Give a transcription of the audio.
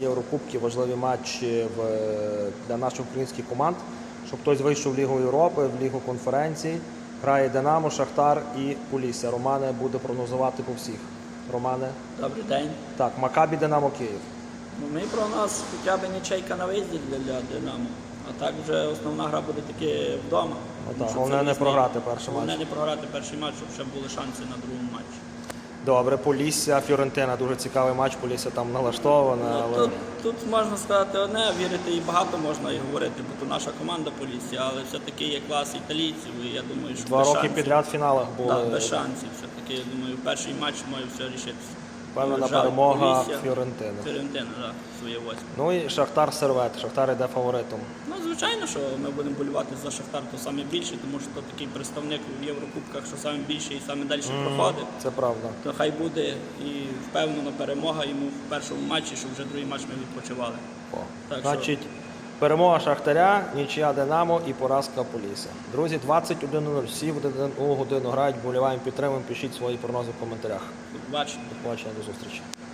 Єврокубки важливі матчі для наших українських команд, щоб хтось вийшов в Лігу Європи, в Лігу конференцій. Грає Динамо, Шахтар і Полісся. Романе буде прогнозувати по всіх. Романе. Добрий день. Так, Макабі Динамо Київ. Ну, ми про нас хоча б нічейка на виїзді для, Динамо. А так вже основна гра буде таки вдома. Отак, Тому головне не програти перший Головне матч. не програти перший матч, щоб ще були шанси на другому матчі. Добре, Полісся, Фіорентина. Дуже цікавий матч. Полісся там налаштована. Ну, але тут, тут можна сказати одне, вірити і багато можна і говорити, бо то наша команда Полісся, але все-таки є клас італійців, і я думаю, що два роки шансів. підряд в фіналах були. Так, без шансів. Все-таки, я думаю, перший матч має все рішитися. Певна Жаль, перемога Полісся. Фіорентини. Фіорентина, так, своє восьме. Ну і Шахтар Сервет. Шахтар іде фаворитом. Ну, звичайно, що ми будемо болювати за Шахтар, то саме більше, тому що то такий представник в Єврокубках, що саме більше і саме далі проходить. Це правда. То хай буде і впевнена перемога йому в першому матчі, щоб вже другий матч ми відпочивали. О. Так що- Значить, перемога Шахтаря, нічия Динамо і поразка Полісся. Друзі, 21.00. Всі в у годину грають, боліваємо, підтримуємо, пишіть свої прогнози в коментарях. Побачення. До побачення, до зустрічі.